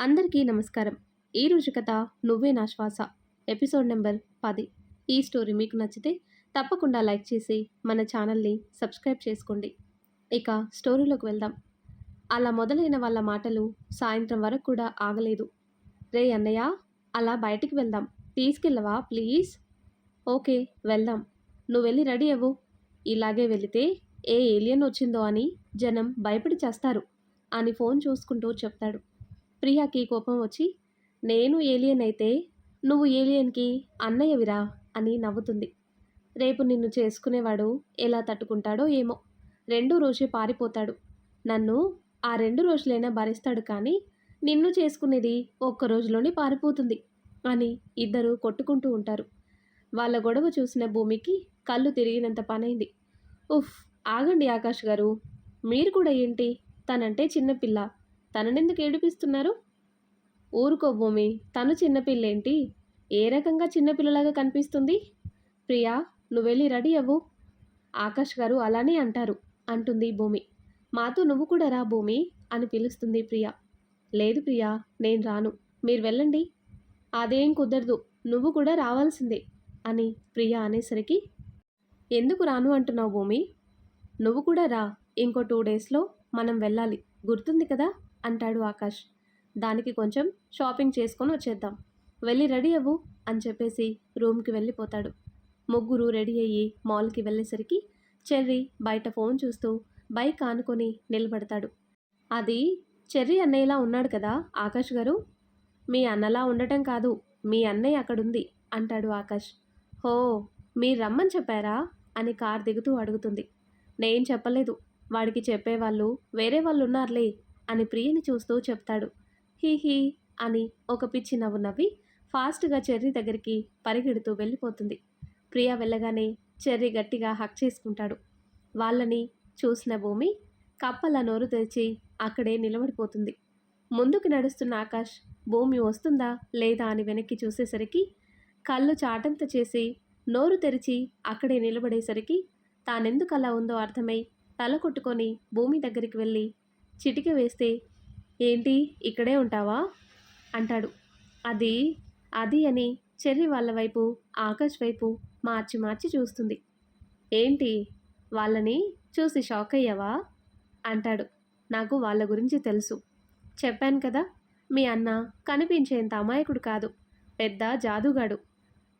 అందరికీ నమస్కారం. ఈరోజు కథ నువ్వే నా శ్వాస. ఎపిసోడ్ నెంబర్ పది. ఈ స్టోరీ మీకు నచ్చితే తప్పకుండా లైక్ చేసి మన ఛానల్ని సబ్స్క్రైబ్ చేసుకోండి. ఇక స్టోరీలోకి వెళ్దాం. అలా మొదలైన వాళ్ళ మాటలు సాయంత్రం వరకు కూడా ఆగలేదు. రే అన్నయ్య అలా బయటికి వెళ్దాం. తీసుకెళ్ళవా ప్లీజ్? ఓకే వెళ్దాం. నువ్వు వెళ్ళి రెడీ అవ్వు. ఇలాగే వెళితే ఏ ఏలియన్ వచ్చిందో అని జనం భయపడి చేస్తారు అని ఫోన్ చూసుకుంటూ చెప్తాడు. ప్రియాకి కోపం వచ్చి నేను ఏలియన్ అయితే నువ్వు ఏలియన్కి అన్నయ్యవిరా అని నవ్వుతుంది. రేపు నిన్ను చేసుకునేవాడు ఎలా తట్టుకుంటాడో ఏమో. రెండు రోజే పారిపోతాడు. నన్ను ఆ రెండు రోజులైనా భరిస్తాడు కానీ నిన్ను చేసుకునేది ఒక్క రోజులోనే పారిపోతుంది అని ఇద్దరు కొట్టుకుంటూ ఉంటారు. వాళ్ళ గొడవ చూసిన భూమికి కళ్ళు తిరిగినంత పనైంది. ఉఫ్ ఆగండి ఆకాష్ గారు. మీరు కూడా ఏంటి? తనంటే చిన్నపిల్ల. తననెందుకు ఏడిపిస్తున్నారు? ఊరుకో భూమి తను చిన్నపిల్లేంటి ఏ రకంగా చిన్నపిల్లలాగా కనిపిస్తుంది? ప్రియా నువ్వెళ్ళి రెడీ అవ్వు. ఆకాష్ గారు అలానే అంటారు అంటుంది భూమి. మాతో నువ్వు కూడా రా భూమి అని పిలుస్తుంది ప్రియా. లేదు ప్రియా నేను రాను. మీరు వెళ్ళండి. అదేం కుదరదు నువ్వు కూడా రావాల్సిందే అని ప్రియా అనేసరికి ఎందుకు రాను అంటున్నావు భూమి? నువ్వు కూడా రా ఇంకో టూ డేస్లో మనం వెళ్ళాలి గుర్తుంది కదా? అంటాడు ఆకాష్. దానికి కొంచెం షాపింగ్ చేసుకొని వచ్చేద్దాం. వెళ్ళి రెడీ అవ్వు అని చెప్పేసి రూమ్కి వెళ్ళిపోతాడు. ముగ్గురు రెడీ అయ్యి మాల్కి వెళ్ళేసరికి చెర్రీ బయట ఫోన్ చూస్తూ బైక్ ఆనుకొని నిలబడతాడు. అది చెర్రీ అన్నయ్యలా ఉన్నాడు కదా ఆకాష్ గారు? మీ అన్నలా ఉండటం కాదు మీ అన్నయ్య అక్కడుంది అంటాడు ఆకాష్. హో మీరు రమ్మని చెప్పారా? అని కార్ దిగుతూ అడుగుతుంది. నేను చెప్పలేదు. వాడికి చెప్పేవాళ్ళు వేరే వాళ్ళు ఉన్నారులే అని ప్రియని చూస్తూ చెప్తాడు. హీ హీ అని ఒక పిచ్చి నవ్వు నవ్వి ఫాస్ట్గా చెర్రీ దగ్గరికి పరిగెడుతూ వెళ్ళిపోతుంది. ప్రియ వెళ్ళగానే చెర్రీ గట్టిగా హక్ చేసుకుంటాడు. వాళ్ళని చూసిన భూమి కప్పల నోరు తెరిచి అక్కడే నిలబడిపోతుంది. ముందుకు నడుస్తున్న ఆకాష్ భూమి వస్తుందా లేదా అని వెనక్కి చూసేసరికి కళ్ళు చాటంత చేసి నోరు తెరిచి అక్కడే నిలబడేసరికి తానెందుకు అలా ఉందో అర్థమై తల కొట్టుకొని భూమి దగ్గరికి వెళ్ళి చిటిక వేస్తే ఏంటి ఇక్కడే ఉంటావా? అంటాడు. అది అది అని చెర్రి వాళ్ళ వైపు ఆకాష్ వైపు మార్చి మార్చి చూస్తుంది. ఏంటి వాళ్ళని చూసి షాక్ అయ్యావా? అంటాడు. నాకు వాళ్ళ గురించి తెలుసు. చెప్పాను కదా మీ అన్న కనిపించేంత అమాయకుడు కాదు. పెద్ద జాదుగాడు.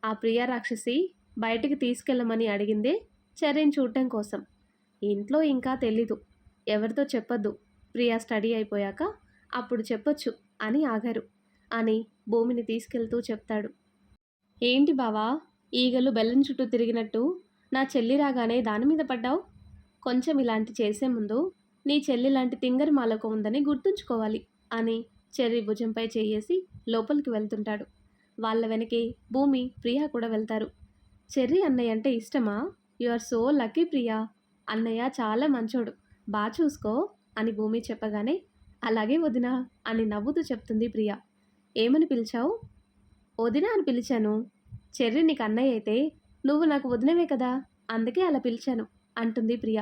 ఆ ప్రియ రాక్షసి బయటికి తీసుకెళ్ళమని అడిగిందే చర్యను చూడటం కోసం. ఇంట్లో ఇంకా తెలీదు. ఎవరితో చెప్పొద్దు. ప్రియా స్టడీ అయిపోయాక అప్పుడు చెప్పొచ్చు అని ఆగారు. అని భూమిని తీసుకెళ్తూ చెప్తాడు. ఏంటి బావా? ఈగలు బెల్లం చుట్టూ తిరిగినట్టు నా చెల్లి రాగానే దాని మీద పడ్డావు? కొంచెం ఇలాంటి చేసే ముందు నీ చెల్లి లాంటి తింగరి మాలకు ఉందని గుర్తుంచుకోవాలి అని చెర్రి భుజంపై చేయేసి లోపలికి వెళ్తుంటాడు. వాళ్ళ వెనకే భూమి ప్రియా కూడా వెళ్తారు. చెర్రి అన్నయ్య అంటే ఇష్టమా? You are so lucky Priya. అన్నయ్య చాలా మంచోడు. బాగా చూసుకో. అని భూమి చెప్పగానే అలాగే వదిన అని నవ్వుతూ చెప్తుంది ప్రియ. ఏమని పిలిచావు? వదిన అని పిలిచాను. చెర్రి నీకు అన్నయ్య అయితే నువ్వు నాకు వదినవే కదా అందుకే అలా పిలిచాను అంటుంది ప్రియ.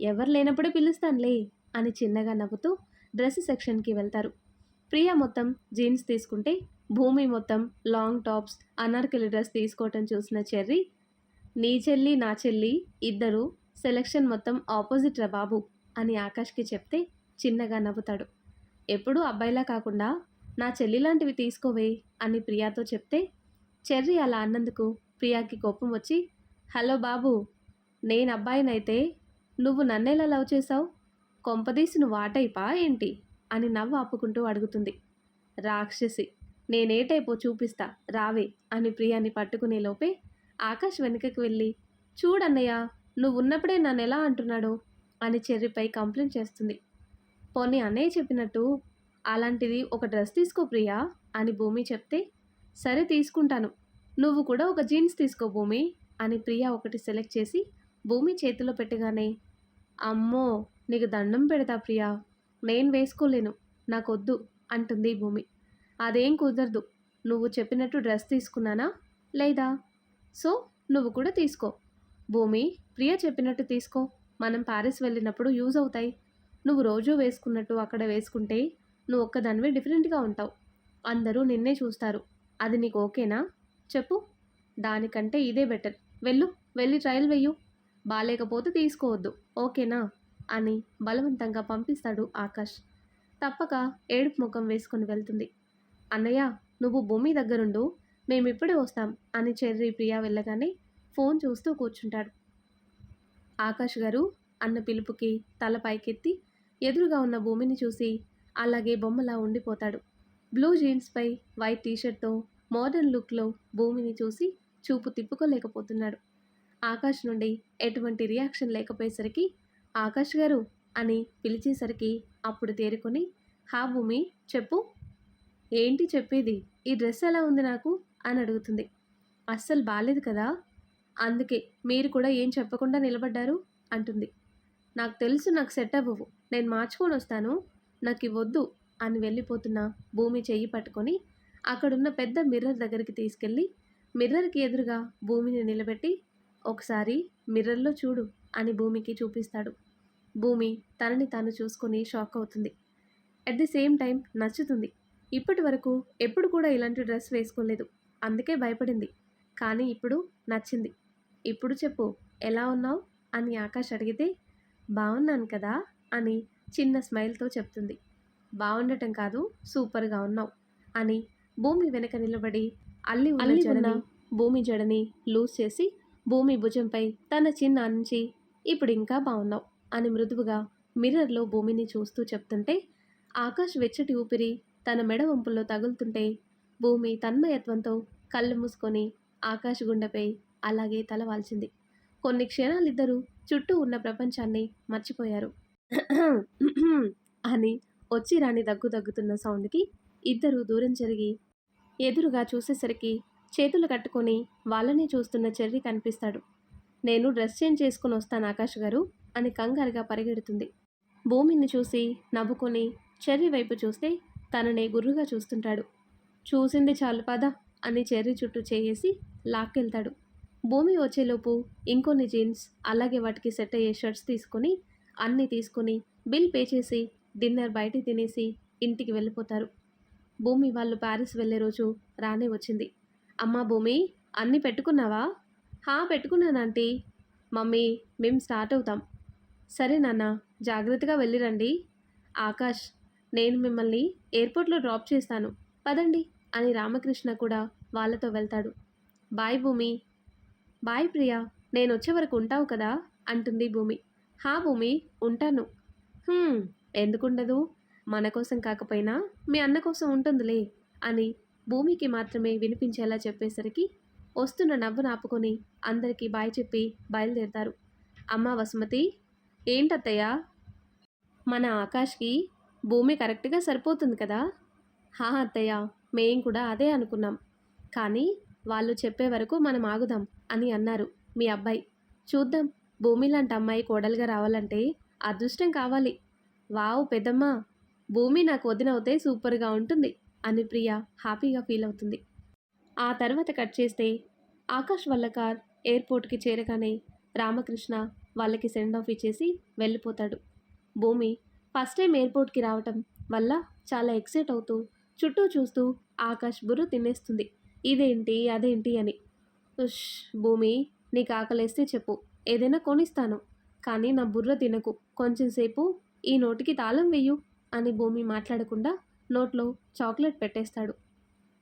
ఎవరు లేనప్పుడే పిలుస్తానులే అని చిన్నగా నవ్వుతూ డ్రెస్ సెక్షన్కి వెళ్తారు. ప్రియ మొత్తం జీన్స్ తీసుకుంటే భూమి మొత్తం లాంగ్ టాప్స్ అనార్కలి డ్రెస్ తీసుకోవటం చూసిన చెర్రి నీ చెల్లి నా చెల్లి ఇద్దరు సెలెక్షన్ మొత్తం ఆపోజిట్ రా బాబు అని ఆకాష్కి చెప్తే చిన్నగా నవ్వుతాడు. ఎప్పుడూ అబ్బాయిలా కాకుండా నా చెల్లి లాంటివి తీసుకోవే అని ప్రియాతో చెప్తే చెర్రి అలా అన్నందుకు ప్రియాకి కోపం వచ్చి హలో బాబు నేను అబ్బాయినైతే నువ్వు నన్నెలా లవ్ చేసావు కొంపదీసి నువ్వు ఆటైపా ఏంటి? అని నవ్వు ఆపుకుంటూ అడుగుతుంది. రాక్షసి నేనే టైపో చూపిస్తా రావే అని ప్రియాని పట్టుకునే లోపే ఆకాష్ వెనుకకు వెళ్ళి చూడన్నయ్య నువ్వు ఉన్నప్పుడే నన్ను ఎలా అంటున్నాడో? అని చెర్రిపై కంప్లైంట్ చేస్తుంది. పోనీ అన్నయ్య చెప్పినట్టు అలాంటిది ఒక డ్రెస్ తీసుకో ప్రియా అని భూమి చెప్తే సరే తీసుకుంటాను. నువ్వు కూడా ఒక జీన్స్ తీసుకో భూమి అని ప్రియా ఒకటి సెలెక్ట్ చేసి భూమి చేతిలో పెట్టగానే అమ్మో నీకు దండం పెడతా ప్రియా. నేను వేసుకోలేను నాకొద్దు అంటుంది భూమి. అదేం కుదరదు నువ్వు చెప్పినట్టు డ్రెస్ తీసుకున్నానా లేదా? సో నువ్వు కూడా తీసుకో. భూమి ప్రియ చెప్పినట్టు తీసుకో. మనం ప్యారిస్ వెళ్ళినప్పుడు యూజ్ అవుతాయి. నువ్వు రోజూ వేసుకున్నట్టు అక్కడ వేసుకుంటే నువ్వు ఒక్కదానివే డిఫరెంట్గా ఉంటావు. అందరూ నిన్నే చూస్తారు. అది నీకు ఓకేనా? చెప్పు. దానికంటే ఇదే బెటర్. వెళ్ళు. వెళ్ళి ట్రయల్ వెయ్యు. బాలేకపోతే తీసుకోవద్దు. ఓకేనా? అని బలవంతంగా పంపిస్తాడు ఆకాష్. తప్పక ఏడుపు ముఖం వేసుకుని వెళ్తుంది. అన్నయ్య నువ్వు భూమి దగ్గరుండు. మేమిప్పుడే వస్తాం అని చెర్రీ ప్రియా వెళ్ళగానే ఫోన్ చూస్తూ కూర్చుంటాడు. ఆకాష్ గారు అన్న పిలుపుకి తల పైకెత్తి ఎదురుగా ఉన్న భూమిని చూసి అలాగే బొమ్మలా ఉండిపోతాడు. బ్లూ జీన్స్పై వైట్ టీషర్ట్తో మోడర్న్ లుక్లో భూమిని చూసి చూపు తిప్పుకోలేకపోతున్నాడు. ఆకాష్ నుండి ఎటువంటి రియాక్షన్ లేకపోయేసరికి ఆకాష్ గారు అని పిలిచేసరికి అప్పుడు తేరుకొని హా భూమి చెప్పు. ఏంటి చెప్పేది? ఈ డ్రెస్ ఎలా ఉంది నాకు? అని అడుగుతుంది. అస్సలు బాలేదు కదా. అందుకే మీరు కూడా ఏం చెప్పకుండా నిలబడ్డారు? అంటుంది. నాకు తెలుసు నాకు సెట్ అవ్వవు. నేను మార్చుకొని వస్తాను. నాకు ఇవ్వద్దు అని వెళ్ళిపోతున్న భూమి చెయ్యి పట్టుకొని అక్కడున్న పెద్ద మిర్రర్ దగ్గరికి తీసుకెళ్ళి మిర్రర్కి ఎదురుగా భూమిని నిలబెట్టి ఒకసారి మిర్రర్లో చూడు అని భూమికి చూపిస్తాడు. భూమి తనని తాను చూసుకొని షాక్ అవుతుంది. అట్ ది సేమ్ టైం నచ్చుతుంది. ఇప్పటి వరకు ఎప్పుడు కూడా ఇలాంటి డ్రెస్ వేసుకోలేదు. అందుకే భయపడింది. కానీ ఇప్పుడు నచ్చింది. ఇప్పుడు చెప్పు ఎలా ఉన్నావు? అని ఆకాష్ అడిగితే బాగున్నాను కదా అని చిన్న స్మైల్తో చెప్తుంది. బాగుండటం కాదు సూపర్గా ఉన్నావు అని భూమి వెనక నిలబడి అల్లి అల్లి జడని ఉన్న భూమి జడని లూజ్ చేసి భూమి భుజంపై తన చిన్న అంచి ఇప్పుడు ఇంకా బాగున్నావు అని మృదువుగా మిర్రర్లో భూమిని చూస్తూ చెప్తుంటే ఆకాష్ వెచ్చటి ఊపిరి తన మెడ వంపుల్లో తగులుతుంటే భూమి తన్మయత్వంతో కళ్ళు మూసుకొని ఆకాశ్ గుండెపై అలాగే తల వాల్చింది కొన్ని క్షణాలిద్దరూ చుట్టూ ఉన్న ప్రపంచాన్ని మర్చిపోయారు. అని వచ్చి రాని దగ్గు దగ్గుతున్న సౌండ్కి ఇద్దరు దూరం జరిగి ఎదురుగా చూసేసరికి చేతులు కట్టుకొని వాళ్ళనే చూస్తున్న చెర్రి కనిపిస్తాడు. నేను డ్రెస్ చేంజ్ చేసుకుని వస్తాను ఆకాష్ గారు అని కంగారుగా పరిగెడుతుంది. భూమిని చూసి నవ్వుకొని చెర్రి వైపు చూస్తే తననే గుర్రుగా చూస్తుంటాడు. చూసింది చాలు పద అని చెర్రి చుట్టూ చేయేసి లాక్కెళ్తాడు. భూమి వచ్చేలోపు ఇంకొన్ని జీన్స్ అలాగే వాటికి సెట్ అయ్యే షర్ట్స్ తీసుకొని అన్నీ తీసుకొని బిల్ పే చేసి డిన్నర్ బయట తినేసి ఇంటికి వెళ్ళిపోతారు. భూమి వాళ్ళు ప్యారిస్ వెళ్ళే రోజు రానే వచ్చింది. అమ్మా భూమి అన్నీ పెట్టుకున్నావా? హా పెట్టుకున్నానంటీ మమ్మీ మేము స్టార్ట్ అవుతాం. సరే నాన్న జాగ్రత్తగా వెళ్ళిరండి. ఆకాష్ నేను మిమ్మల్ని ఎయిర్పోర్ట్లో డ్రాప్ చేస్తాను. పదండి అని రామకృష్ణ కూడా వాళ్ళతో వెళ్తాడు. బాయ్ భూమి బాయ్ ప్రియా నేను వచ్చే వరకు ఉంటావు కదా? అంటుంది భూమి. హా భూమి ఉంటాను. ఎందుకుండదు? మన కోసం కాకపోయినా మీ అన్న కోసం ఉంటుందిలే అని భూమికి మాత్రమే వినిపించేలా చెప్పేసరికి వస్తున్న నవ్వును ఆపుకొని అందరికీ బాయ్ చెప్పి బయలుదేరతారు. అమ్మ వసుమతి ఏంటత్తయ్యా? మన ఆకాష్కి భూమి కరెక్ట్గా సరిపోతుంది కదా? హా అత్తయ్య మేం కూడా అదే అనుకున్నాం. కానీ వాళ్ళు చెప్పే వరకు మనం ఆగుదాం. అని అన్నారు. మీ అబ్బాయి చూద్దాం. భూమి లాంటి అమ్మాయి కోడలుగా రావాలంటే అదృష్టం కావాలి. వావ్ పెద్దమ్మ భూమి నాకు వదినవుతే సూపర్గా ఉంటుంది అని ప్రియ హ్యాపీగా ఫీల్ అవుతుంది. ఆ తర్వాత కట్ చేస్తే ఆకాష్ వల్ల కార్ ఎయిర్పోర్ట్కి చేరగానే రామకృష్ణ వాళ్ళకి సెండ్ ఆఫ్ ఇచ్చేసి వెళ్ళిపోతాడు. భూమి ఫస్ట్ టైం ఎయిర్పోర్ట్కి రావటం వల్ల చాలా ఎక్సైట్ అవుతూ చుట్టూ చూస్తూ ఆకాష్ బుర్ర తినేస్తుంది. ఇదేంటి అదేంటి అని ఉష్ భూమి నీకు ఆకలేస్తే చెప్పు. ఏదైనా కొనిస్తాను. కానీ నా బుర్ర తినకు. కొంచెంసేపు ఈ నోటికి తాళం వెయ్యు అని భూమి మాట్లాడకుండా నోట్లో చాక్లెట్ పెట్టేస్తాడు.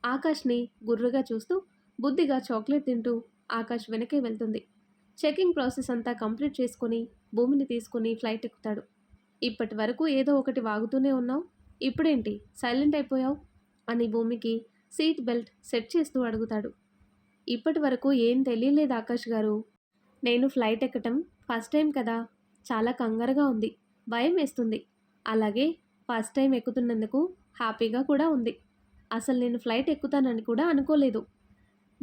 ఆకాష్ని గుర్రుగా చూస్తూ బుద్ధిగా చాక్లెట్ తింటూ ఆకాష్ వెనకే వెళ్తుంది. చెకింగ్ ప్రాసెస్ అంతా కంప్లీట్ చేసుకొని భూమిని తీసుకుని ఫ్లైట్ ఎక్కుతాడు. ఇప్పటి వరకు ఏదో ఒకటి వాగుతూనే ఉన్నావు. ఇప్పుడేంటి? సైలెంట్ అయిపోయావు? అని భూమికి సీట్ బెల్ట్ సెట్ చేస్తూ అడుగుతాడు. ఇప్పటి వరకు ఏం తెలియలేదు ఆకాష్ గారు. నేను ఫ్లైట్ ఎక్కటం ఫస్ట్ టైం కదా. చాలా కంగారుగా ఉంది. భయం వేస్తుంది. అలాగే ఫస్ట్ టైం ఎక్కుతున్నందుకు హ్యాపీగా కూడా ఉంది. అసలు నేను ఫ్లైట్ ఎక్కుతానని కూడా అనుకోలేదు.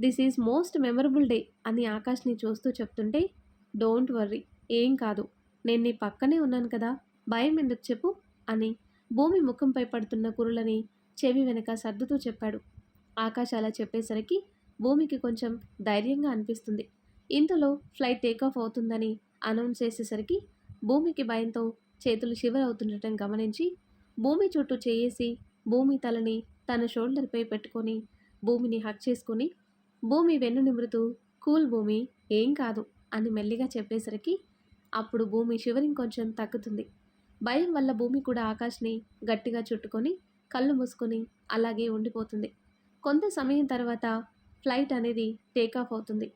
This is most memorable day అని ఆకాష్ని చూస్తూ చెప్తుంటే డోంట్ వర్రీ ఏం కాదు. నేను నీ పక్కనే ఉన్నాను కదా. భయం ఎందుకు చెప్పు అని భూమి ముఖంపై పడుతున్న కురులని చెవి వెనక సర్దుతూ చెప్పాడు. ఆకాష్ అలా చెప్పేసరికి భూమికి కొంచెం ధైర్యంగా అనిపిస్తుంది. ఇంతలో ఫ్లైట్ టేకాఫ్ అవుతుందని అనౌన్స్ చేసేసరికి భూమికి భయంతో చేతులు షివర్ అవుతుండటం గమనించి భూమి చుట్టూ చేయేసి భూమి తలని తన షోల్డర్పై పెట్టుకొని భూమిని హక్ చేసుకొని భూమి వెన్ను నిమురుతూ కూల్ భూమి ఏం కాదు అని మెల్లిగా చెప్పేసరికి అప్పుడు భూమి షివరింగ్ కొంచెం తగ్గుతుంది. భయం వల్ల భూమి కూడా ఆకాష్ని గట్టిగా చుట్టుకొని కళ్ళు మూసుకొని అలాగే ఉండిపోతుంది. కొంత సమయం తర్వాత ఫ్లైట్ అనేది టేకాఫ్ అవుతుంది.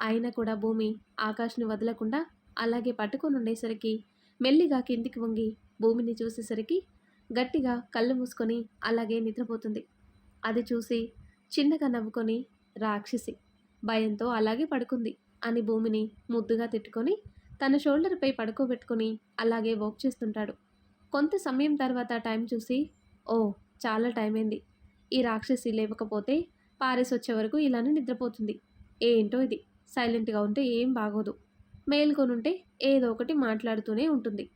అయినా కూడా భూమి ఆకాశ్ని వదలకుండా అలాగే పట్టుకొని ఉండేసరికి మెల్లిగా కిందికి వంగి భూమిని చూసేసరికి గట్టిగా కళ్ళు మూసుకొని అలాగే నిద్రపోతుంది. అది చూసి చిన్నగా నవ్వుకొని రాక్షసి భయంతో అలాగే పడుకుంది అని భూమిని ముద్దుగా తిట్టుకొని తన షోల్డర్పై పడుకోబెట్టుకొని అలాగే వాక్ చేస్తుంటాడు. కొంత సమయం తర్వాత టైం చూసి ఓ చాలా టైం అయింది ఈ రాక్షసి లేవకపోతే పారేసి వచ్చే వరకు ఇలానే నిద్రపోతుంది. ఏంటో ఇది? సైలెంట్గా ఉంటే ఏం బాగోదు. మేల్కొనుంటే ఏదో ఒకటి మాట్లాడుతూనే ఉంటుంది.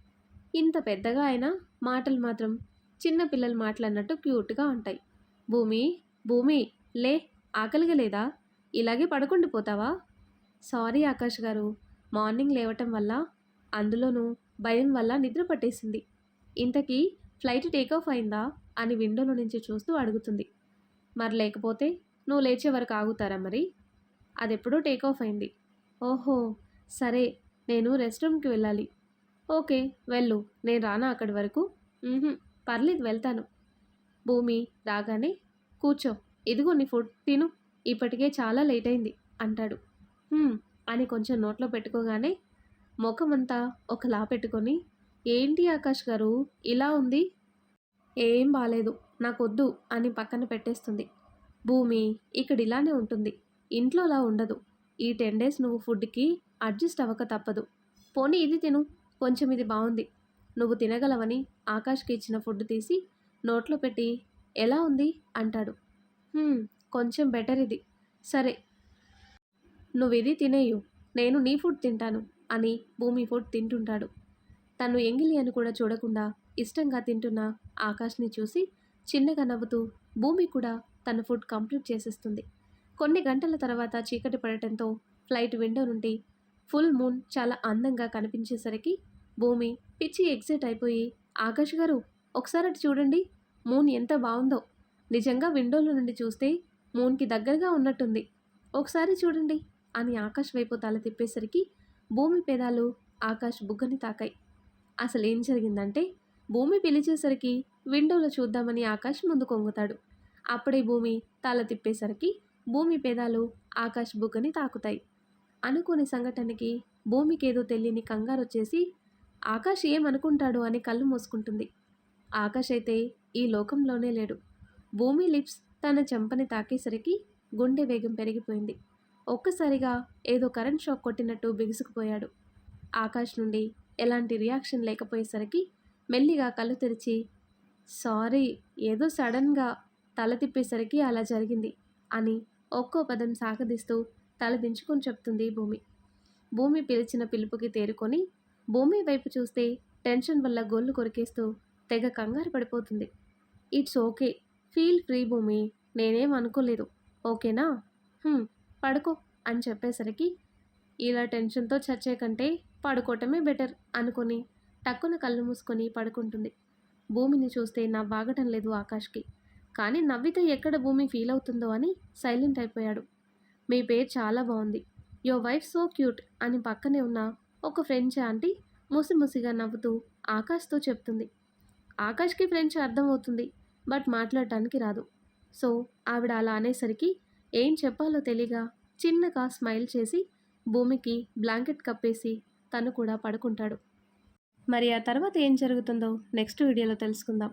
ఇంత పెద్దగా అయినా మాటలు మాత్రం చిన్న పిల్లలు మాట్లాడినట్టు క్యూట్గా ఉంటాయి. భూమి భూమి లే ఆకలిగా లేదా ఇలాగే పడుకుండిపోతావా సారీ ఆకాష్ గారు మార్నింగ్ లేవటం వల్ల అందులోనూ భయం వల్ల నిద్ర పట్టేసింది. ఇంతకీ ఫ్లైట్ టేకాఫ్ అయిందా? అని విండోలో నుంచి చూస్తూ అడుగుతుంది. మరి లేకపోతే నువ్వు లేచే వరకు ఆగుతారా మరి? అది టేక్ ఆఫ్ అయింది. ఓహో సరే నేను రెస్ట్ రూమ్కి వెళ్ళాలి. ఓకే వెళ్ళు నేను రానా అక్కడి వరకు? పర్లేదు వెళ్తాను. భూమి రాగానే కూర్చో ఇదిగో నీ ఫుడ్ తిను. ఇప్పటికే చాలా లేట్ అయింది అంటాడు. అని కొంచెం నోట్లో పెట్టుకోగానే ముఖమంతా ఒకలా పెట్టుకొని ఏంటి ఆకాష్ గారు ఇలా ఉంది? ఏం బాలేదు నాకొద్దు అని పక్కన పెట్టేస్తుంది. భూమి ఇక్కడ ఇలానే ఉంటుంది. ఇంట్లోలా ఉండదు. ఈ టెన్ డేస్ నువ్వు ఫుడ్కి అడ్జస్ట్ అవ్వక తప్పదు. పోనీ ఇది తిను. కొంచెం ఇది బాగుంది నువ్వు తినగలవని ఆకాష్కి ఇచ్చిన ఫుడ్ తీసి నోట్లో పెట్టి ఎలా ఉంది? అంటాడు. కొంచెం బెటర్ ఇది. సరే. నువ్వు ఇది తినేయు. నేను నీ ఫుడ్ తింటాను అని భూమి ఫుడ్ తింటుంటాడు. తను ఎంగిలి అని కూడా చూడకుండా ఇష్టంగా తింటున్న ఆకాష్ని చూసి చిన్నగా నవ్వుతూ భూమి కూడా తన ఫుడ్ కంప్లీట్ చేసేస్తుంది. కొన్ని గంటల తర్వాత చీకటి పడటంతో ఫ్లైట్ విండో నుండి ఫుల్ మూన్ చాలా అందంగా కనిపించేసరికి భూమి పిచ్చి ఎగ్జైట్ అయిపోయి ఆకాష్ గారు ఒకసారి అటు చూడండి మూన్ ఎంత బాగుందో. నిజంగా విండోలో నుండి చూస్తే మూన్కి దగ్గరగా ఉన్నట్టుంది. ఒకసారి చూడండి అని ఆకాష్ వైపు తల తిప్పేసరికి భూమి పేదాలు ఆకాష్ బుగ్గని తాకాయి. అసలు ఏం జరిగిందంటే భూమి పిలిచేసరికి విండోలో చూద్దామని ఆకాష్ ముందు కొంగుతాడు. అప్పుడే భూమి తల తిప్పేసరికి భూమి పేదాలు ఆకాష్ బుగ్గని తాకుతాయి. అనుకోని సంఘటనకి భూమికేదో తెలియని కంగారు వచ్చేసి ఆకాష్ ఏమనుకుంటాడు అని కళ్ళు మూసుకుంటుంది. ఆకాష్ అయితే ఈ లోకంలోనే లేడు. భూమి లిప్స్ తన చెంపని తాకేసరికి గుండె వేగం పెరిగిపోయింది. ఒక్కసారిగా ఏదో కరెంట్ షాక్ కొట్టినట్టు బిగుసుకుపోయాడు. ఆకాష్ నుండి ఎలాంటి రియాక్షన్ లేకపోయేసరికి మెల్లిగా కళ్ళు తెరిచి సారీ ఏదో సడన్గా తల తిప్పేసరికి అలా జరిగింది అని ఒక్కో పదం సాగదీస్తూ తల దించుకొని చెప్తుంది భూమి. భూమి పిలిచిన పిలుపుకి తేరుకొని భూమి వైపు చూస్తే టెన్షన్ వల్ల గోళ్ళు కొరికేస్తూ తెగ కంగారు పడిపోతుంది. It's okay. ఫీల్ ఫ్రీ భూమి. నేనేం అనుకోలేదు. ఓకేనా? పడుకో అని చెప్పేసరికి ఇలా టెన్షన్తో చచ్చే కంటే పడుకోవటమే బెటర్ అనుకొని టక్కున కళ్ళు మూసుకొని పడుకుంటుంది. భూమిని చూస్తే నవ్వాగటం లేదు ఆకాష్కి. కానీ నవ్వితే ఎక్కడ భూమి ఫీల్ అవుతుందో అని సైలెంట్ అయిపోయాడు. మీ పేరు చాలా బాగుంది. యో వైఫ్ సో క్యూట్ అని పక్కనే ఉన్న ఒక ఫ్రెంచ్ ఆంటీ ముసిముసిగా నవ్వుతూ ఆకాష్తో చెప్తుంది. ఆకాష్కి ఫ్రెంచ్ అర్థమవుతుంది బట్ మాట్లాడటానికి రాదు. సో ఆవిడ అలా అనేసరికి ఏం చెప్పాలో తెలియక చిన్నగా స్మైల్ చేసి భూమికి బ్లాంకెట్ కప్పేసి తను కూడా పడుకుంటాడు. మరి ఆ తర్వాత ఏం జరుగుతుందో నెక్స్ట్ వీడియోలో తెలుసుకుందాం.